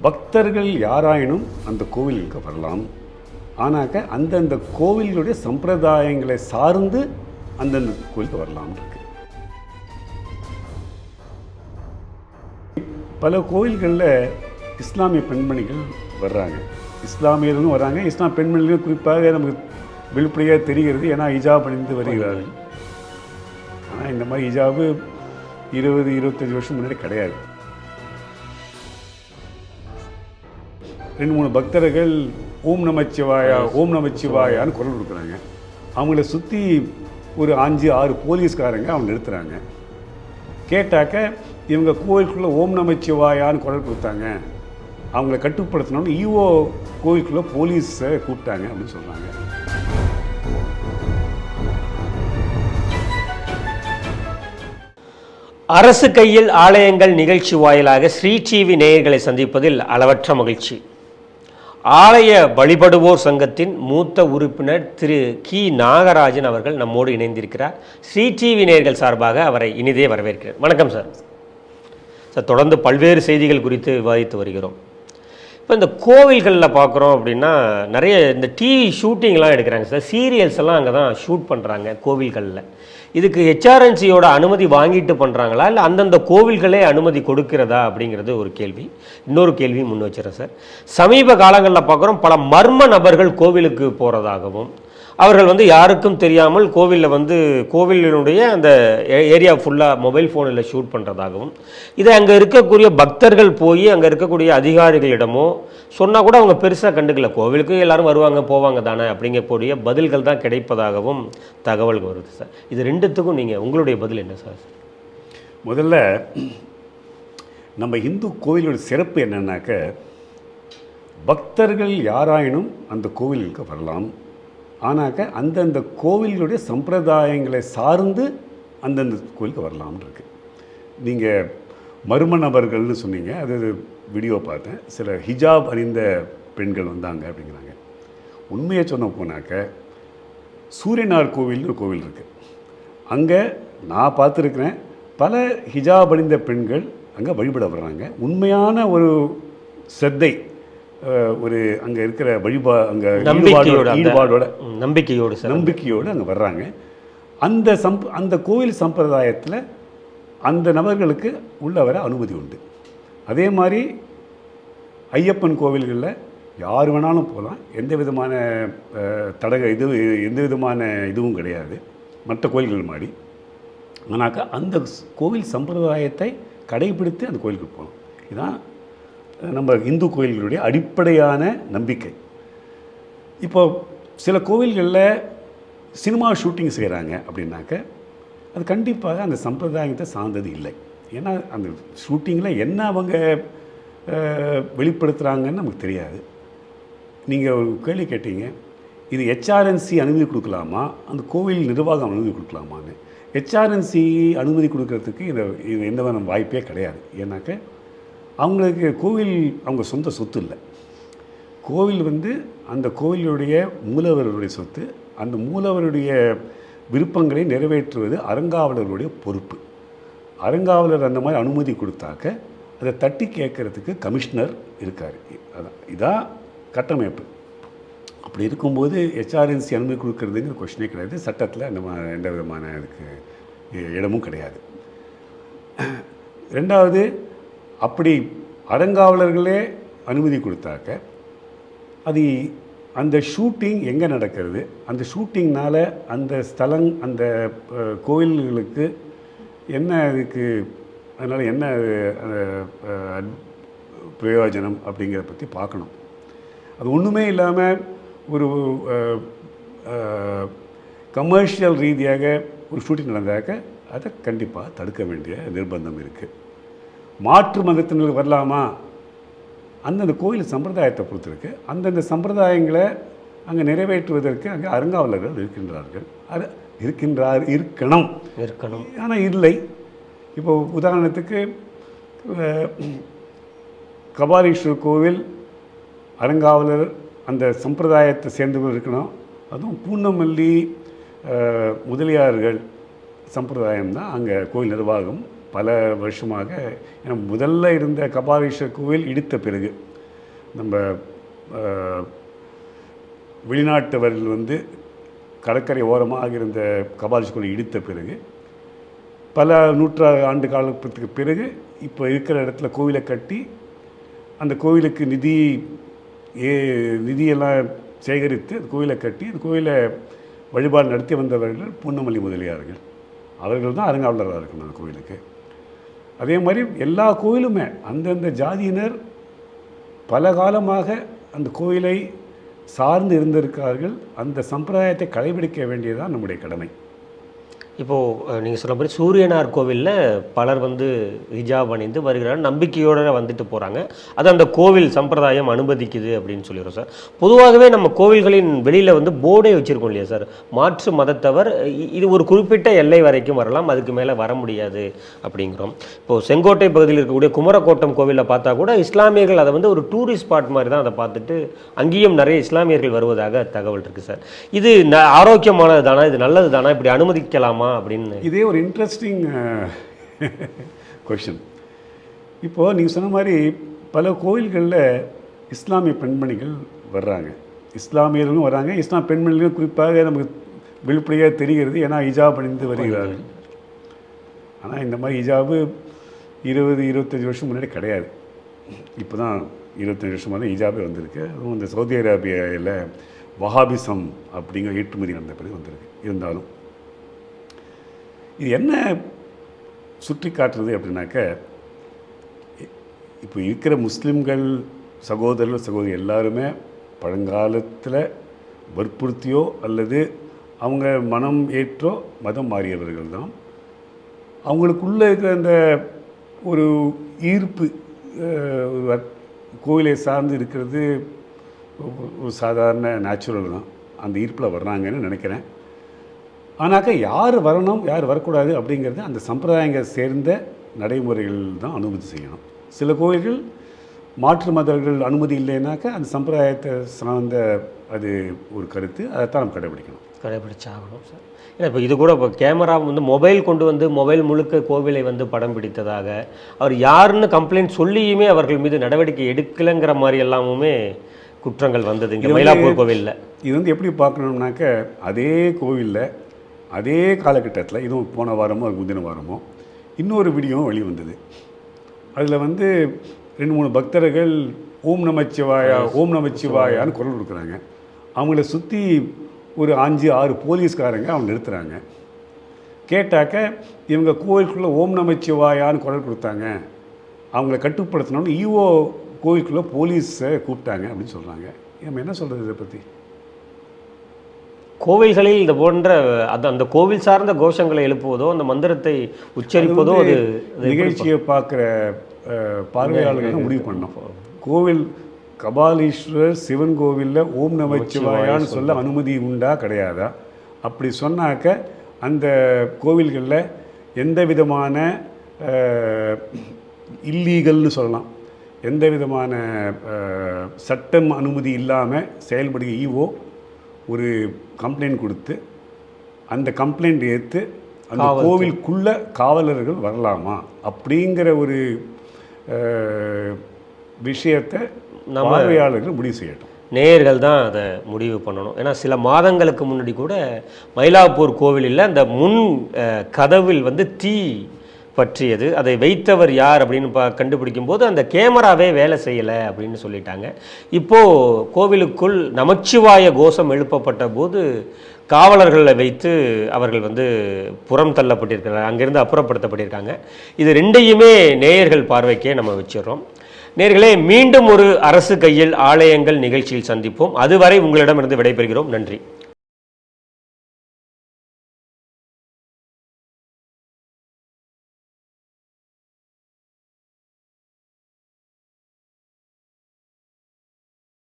பக்தர்கள் யாராயினும் அந்த கோவிலுக்கு வரலாம். ஆனாக்க அந்தந்த கோவிலுடைய சம்பிரதாயங்களை சார்ந்து அந்தந்த கோவிலுக்கு வரலாம் இருக்கு. பல கோவில்களில் இஸ்லாமிய பெண்மணிகள் வர்றாங்க. இஸ்லாமியர்களும் வராங்க. இஸ்லாம் பெண்மணிகளும் குறிப்பாக நமக்கு வெளிப்படையாக தெரிகிறது. ஏன்னா ஹிஜாப் அணிந்து வருகிறார்கள். ஆனால் இந்த மாதிரி ஹிஜாபு இருபது இருபத்தஞ்சி வருஷம் முன்னாடி கிடையாது. ரெண்டு மூணு பக்தர்கள் ஓம் நமச்சிவாயா ஓம் நமச்சிவாயான்னு குரல் கொடுக்குறாங்க. அவங்கள சுற்றி ஒரு அஞ்சு ஆறு போலீஸ்காரங்க அவங்க நிறுத்துறாங்க. கேட்டாக்க இவங்க கோவிலுக்குள்ளே ஓம் நமச்சிவாயான்னு குரல் கொடுத்தாங்க. அவங்கள கட்டுப்படுத்தணும்னு ஈஓ கோவிலுக்குள்ளே போலீஸை கூப்பிட்டாங்க அப்படின்னு சொல்கிறாங்க அரசு கையில் ஆலயங்கள் நிகழ்ச்சி வாயிலாக ஸ்ரீ டிவி நேயர்களை சந்திப்பதில் அளவற்ற மகிழ்ச்சி. ஆலய வழிபடுவோர் சங்கத்தின் மூத்த உறுப்பினர் திரு கி. நாகராஜன் அவர்கள் நம்மோடு இணைந்திருக்கிறார். ஸ்ரீ டிவி சார்பாக அவரை இனிதே வரவேற்கிறேன். வணக்கம் சார். சார் தொடர்ந்து பல்வேறு செய்திகள் குறித்து விவாதித்து வருகிறோம். இப்போ இந்த கோவில்களில் பார்க்குறோம் அப்படின்னா நிறைய இந்த டிவி ஷூட்டிங்லாம் எடுக்கிறாங்க சார். சீரியல்ஸ் எல்லாம் அங்கே தான் ஷூட் பண்ணுறாங்க கோவில்களில். இதுக்கு ஹெச்ஆர்என்சியோட அனுமதி வாங்கிட்டு பண்ணுறாங்களா இல்லை அந்தந்த கோவில்களே அனுமதி கொடுக்கிறதா அப்படிங்கிறது ஒரு கேள்வி. இன்னொரு கேள்வி முன் வச்சுறேன் சார். சமீப காலங்களில் பார்க்குறோம் பல மர்ம நபர்கள் கோவிலுக்கு போகிறதாகவும் அவர்கள் வந்து யாருக்கும் தெரியாமல் கோவிலில் வந்து கோவிலினுடைய அந்த ஏ- ஏரியா ஃபுல்லாக மொபைல் ஃபோனில் ஷூட் பண்ணுறதாகவும் இதை அங்கே இருக்கக்கூடிய பக்தர்கள் போய் அங்கே இருக்கக்கூடிய அதிகாரிகளிடமோ சொன்னால் கூட அவங்க பெருசாக கண்டுக்கல. கோவிலுக்கு எல்லாரும் வருவாங்க போவாங்க தானே அப்படிங்கக்கூடிய பதில்கள் தான் கிடைப்பதாகவும் தகவல் வருது சார். இது ரெண்டுத்துக்கும் நீங்கள் உங்களுடைய பதில் என்ன சார்? முதல்ல நம்ம இந்து கோவிலோட சிறப்பு என்னன்னாக்க பக்தர்கள் யாராயினும் அந்த கோவிலுக்கு வரலாம். ஆனாக்க அந்தந்த கோவில்களுடைய சம்பிரதாயங்களை சார்ந்து அந்தந்த கோவிலுக்கு வரலாம்னு இருக்குது நீங்கள் மர்ம நபர்கள்னு சொன்னீங்க. அது வீடியோ பார்த்தேன். சில ஹிஜாப் அணிந்த பெண்கள் வந்தாங்க அப்படிங்கிறாங்க. உண்மையை சொன்ன போனாக்க சூரியனார் கோவில்னு ஒரு கோவில் இருக்குது அங்கே நான் பார்த்துருக்குறேன் பல ஹிஜாப் அணிந்த பெண்கள் அங்கே வழிபட வர்றாங்க. உண்மையான ஒரு சிரத்தை ஒரு அங்கே இருக்கிற வழிபா அங்கே ஈடுபாடோட ம், நம்பிக்கையோடு நம்பிக்கையோடு அங்கே வர்றாங்க. அந்த சம்ப் அந்த கோவில் சம்பிரதாயத்தில் அந்த நபர்களுக்கு உள்ள வர அனுமதி உண்டு. அதே மாதிரி ஐயப்பன் கோவில்களில் யார் வேணாலும் போகலாம் எந்த விதமான தடக இது எந்த விதமான இதுவும் கிடையாது. மற்ற கோயில்கள் மாதிரி ஆனாக்கா அந்த கோவில் சம்பிரதாயத்தை கடைபிடித்து அந்த கோயிலுக்கு போகலாம் இதுதான் நம்ம இந்து கோயில்களுடைய அடிப்படையான நம்பிக்கை. இப்போ சில கோவில்களில் சினிமா ஷூட்டிங் செய்கிறாங்க அப்படின்னாக்க அது கண்டிப்பாக அந்த சம்பிரதாயத்தை சார்ந்தது இல்லை. ஏன்னா அந்த ஷூட்டிங்கில் என்ன அவங்க வெளிப்படுத்துகிறாங்கன்னு நமக்கு தெரியாது. நீங்கள் ஒரு கேள்வி கேட்டீங்க இது ஹெச்ஆர்என்சி அனுமதி கொடுக்கலாமா? அந்த கோவில் நிர்வாகம் அனுமதி கொடுக்கலாமான்னு. ஹெச்ஆர்என்சி அனுமதி கொடுக்கறதுக்கு இதை இது எந்த வித வாய்ப்பே கிடையாது. ஏன்னாக்க அவங்களுக்கு கோவில் அவங்க சொந்த சொத்து இல்லை. கோவில் வந்து அந்த கோவிலுடைய மூலவருடைய சொத்து அந்த மூலவருடைய விருப்பங்களை நிறைவேற்றுவது அறங்காவலருடைய பொறுப்பு. அறங்காவலர் அந்த மாதிரி அனுமதி கொடுத்தாக்க அதை தட்டி கேட்கறதுக்கு கமிஷனர் இருக்கார். அதான் இதான் கட்டமைப்பு. அப்படி இருக்கும்போது ஹெச்ஆர்என்சி அனுமதி கொடுக்குறதுங்கிற கொஷினே கிடையாது. சட்டத்தில் அந்த எந்த விதமான அதுக்கு இடமும் கிடையாது. ரெண்டாவது அப்படி அறங்காவலர்களே அனுமதி கொடுத்தாக்க அது அந்த ஷூட்டிங் எங்கே நடக்கிறது? அந்த ஷூட்டிங்னால் அந்த ஸ்தலம் அந்த கோயில்களுக்கு என்ன அதுக்கு அதனால் என்ன பிரயோஜனம் அப்படிங்கிறத பற்றி பார்க்கணும். அது ஒன்றுமே இல்லாமல் ஒரு கமர்ஷியல் ரீதியாக ஒரு ஷூட்டிங் நடந்தாக்க அதை கண்டிப்பாக தடுக்க வேண்டிய நிர்பந்தம் இருக்குது மாற்று மதத்தினர் வரலாமா? அந்தந்த கோயில் சம்பிரதாயத்தை பொறுத்திருக்கு. அந்தந்த சம்பிரதாயங்களை அங்கே நிறைவேற்றுவதற்கு அங்கே அறங்காவலர்கள் இருக்கின்றார்கள். அது இருக்கின்றார் இருக்கணும். இருக்கணும். ஆனால் இல்லை. இப்போ உதாரணத்துக்கு அஹ், கபாலீஸ்வரர் கோவில் அறங்காவலர் அந்த சம்பிரதாயத்தை சேர்ந்தவர்கள் இருக்கணும். அதுவும் பூந்தமல்லி அஹ், முதலியார்கள் சம்பிரதாயம் தான் அங்கே கோயில் நிர்வாகம். பல வருஷமாக ஏன்னா முதல்ல இருந்த கபாலீஸ்வரர் கோவில் இடித்த பிறகு நம்ம வெளிநாட்டவரில் வெளிநாட்டவர்கள் வந்து கடற்கரை ஓரமாக இருந்த கபாலிஸ்குலை இடித்த பிறகு பல நூற்றா ஆண்டு காலத்துக்கு பிறகு இப்போ இருக்கிற இடத்துல கோவிலை கட்டி அந்த கோவிலுக்கு நிதி ஏ நிதியெல்லாம் சேகரித்து அந்த கோவிலை கட்டி அந்த கோவிலை வழிபாடு நடத்தி வந்தவர்கள் பொன்னமல்லி முதலியார்கள். அவர்கள் தான் அறங்காவலராக இருக்கணும் அந்த கோவிலுக்கு. அதே மாதிரி எல்லா கோயிலுமே அந்தந்த ஜாதியினர் பல காலமாக அந்த கோயிலை சார்ந்து இருந்திருக்கிறார்கள். அந்த சம்பிரதாயத்தை கடைபிடிக்க வேண்டியதுதான் நம்முடைய கடமை. இப்போது நீங்கள் சொன்ன மாதிரி சூரியனார் கோவிலில் பலர் வந்து ஹிஜாப் அணிந்து வருகிறார் நம்பிக்கையோடு வந்துட்டு போகிறாங்க அது அந்த கோவில் சம்பிரதாயம் அனுமதிக்குது அப்படின்னு சொல்லிடுறோம் சார். பொதுவாகவே நம்ம கோவில்களின் வெளியில் வந்து போர்டே வச்சுருக்கோம் இல்லையா சார்? மாற்று மதத்தவர் இ- இது ஒரு குறிப்பிட்ட எல்லை வரைக்கும் வரலாம் அதுக்கு மேலே வர முடியாது அப்படிங்கிறோம். இப்போது செங்கோட்டை பகுதியில் இருக்கக்கூடிய குமரக்கோட்டம் கோவிலில் பார்த்தா கூட இஸ்லாமியர்கள் அதை வந்து ஒரு டூரிஸ்ட் ஸ்பாட் மாதிரி தான் அதை பார்த்துட்டு அங்கேயும் நிறைய இஸ்லாமியர்கள் வருவதாக தகவல் இருக்குது சார். இது ந ஆரோக்கியமானது தானா இது நல்லது தானா இப்படி அனுமதிக்கலாமா? அப்படின்னு. இதே ஒரு இன்ட்ரெஸ்டிங் கொஷின் இப்போது நீங்கள் சொன்ன மாதிரி பல கோயில்களில் இஸ்லாமிய பெண்மணிகள் வர்றாங்க. இஸ்லாமியர்களும் வராங்க இஸ்லாம் பெண்மணிகளும் குறிப்பாக நமக்கு வெளிப்படையாக தெரிகிறது. ஏன்னா ஹிஜாப் அணிந்து வருகிறார்கள். ஆனால் இந்த மாதிரி ஹிஜாபு இருபது இருபத்தஞ்சி வருஷம் முன்னாடி கிடையாது. இப்போ தான் இருபத்தஞ்சி வருஷமாக தான் ஹிஜாபே வந்திருக்கு. அதுவும் இந்த சவுதி அரேபியாவில் வஹாபிசம் அப்படிங்கிற ஏற்றுமதி நடந்த பிறகு வந்திருக்கு. இருந்தாலும் இது என்ன சுற்றி காட்டுறது அப்படின்னாக்க இப்போ இருக்கிற முஸ்லீம்கள் சகோதரர்கள் சகோதரி எல்லாருமே பழங்காலத்தில் வற்புறுத்தியோ அல்லது அவங்க மனம் ஏற்றோ மதம் மாறியவர்கள் தான். அவங்களுக்குள்ளே இருக்கிற அந்த ஒரு ஈர்ப்பு கோயிலை சார்ந்து இருக்கிறது ஒரு சாதாரண நேச்சுரல் தான். அந்த ஈர்ப்பில் வர்றாங்கன்னு நினைக்கிறேன். ஆனாக்கா யார் வரணும் யார் வரக்கூடாது அப்படிங்கிறது அந்த சம்பிரதாயங்கள் சேர்ந்த நடைமுறைகள் தான் அனுமதி செய்யணும். சில கோயில்கள் மாற்று மதர்கள் அனுமதி இல்லைனாக்கா அந்த சம்பிரதாயத்தை சார்ந்த அது ஒரு கருத்து. அதைத்தான் நம்ம கடைபிடிக்கணும். கடைபிடிச்சாகணும் சார். ஏன்னா இப்போ இது கூட இப்போ கேமரா வந்து மொபைல் கொண்டு வந்து மொபைல் முழுக்க கோவிலை வந்து படம் பிடித்ததாக அவர் யாருன்னு கம்ப்ளைண்ட் சொல்லியுமே அவர்கள் மீது நடவடிக்கை எடுக்கலைங்கிற மாதிரி எல்லாமுமே குற்றங்கள் வந்தது இங்கே மயிலாப்பூர் கோவிலில். இது வந்து எப்படி பார்க்கணும்னாக்க அதே கோவிலில் அதே காலகட்டத்தில் இதுவும் போன வாரமோ முந்தின வாரமோ இன்னொரு வீடியோவும் வெளி வந்தது அதில் வந்து ரெண்டு மூணு பக்தர்கள் ஓம் நமச்சிவாயா ஓம் நமச்சிவாயான்னு குரல் கொடுக்குறாங்க. அவங்கள சுற்றி ஒரு அஞ்சு ஆறு போலீஸ்காரங்க அவங்க நிறுத்துறாங்க. கேட்டாக்க இவங்க கோவிலுக்குள்ளே ஓம் நமச்சிவாயான்னு குரல் கொடுத்தாங்க. அவங்கள கட்டுப்படுத்தணும்னு ஈஓ கோவிலுக்குள்ளே போலீஸை கூப்பிட்டாங்க அப்படின்னு சொல்கிறாங்க நம்ம என்ன சொல்கிறது இதை பற்றி கோவில்களில் இந்த போன்ற அது அந்த கோவில் சார்ந்த கோஷங்களை எழுப்புவதோ அந்த மந்திரத்தை உச்சரிப்பதோ அது நிகழ்ச்சியை பார்க்குற பார்வையாளர்கள் முடிவு பண்ணோம் கோவில் கபாலீஸ்வரர் சிவன் கோவிலில் ஓம் நமச்சிவாயான்னு சொல்ல அனுமதி உண்டா கிடையாதா? அப்படி சொன்னாக்க அந்த கோவில்களில் எந்த விதமான இல்லீகல்னு சொல்லலாம். எந்த விதமான சட்டம் அனுமதி இல்லாமல் செயல்படுகிற ஈஓ ஒரு கம்ப்ளைண்ட் கொடுத்து அந்த கம்ப்ளைண்ட் ஏற்று அந்த கோவிலுக்குள்ள காவலர்கள் வரலாமா? அப்படிங்கிற ஒரு விஷயத்தை பார்வையாளர்கள் முடிவு செய்யட்டும். நேயர்கள் தான் அதை முடிவு பண்ணணும். ஏன்னா சில மாதங்களுக்கு முன்னாடி கூட மயிலாப்பூர் கோவிலில் அந்த முன் கதவில் வந்து தீ பற்றியது. அதை வைத்தவர் யார் அப்படின்னு பா கண்டுபிடிக்கும் போது அந்த கேமராவே வேலை செய்யலை அப்படின்னு சொல்லிட்டாங்க. இப்போது கோவிலுக்குள் நமச்சிவாய கோஷம் எழுப்பப்பட்ட போது காவலர்களை வைத்து அவர்கள் வந்து புறம் தள்ளப்பட்டிருக்கிறார் அங்கிருந்து அப்புறப்படுத்தப்பட்டிருக்காங்க. இது ரெண்டையுமே நேயர்கள் பார்வைக்கே நம்ம வச்சிடுறோம். நேர்களே மீண்டும் ஒரு அரசு கையில் ஆலயங்கள் நிகழ்ச்சியில் சந்திப்போம். அதுவரை உங்களிடமிருந்து விடைபெறுகிறோம். நன்றி.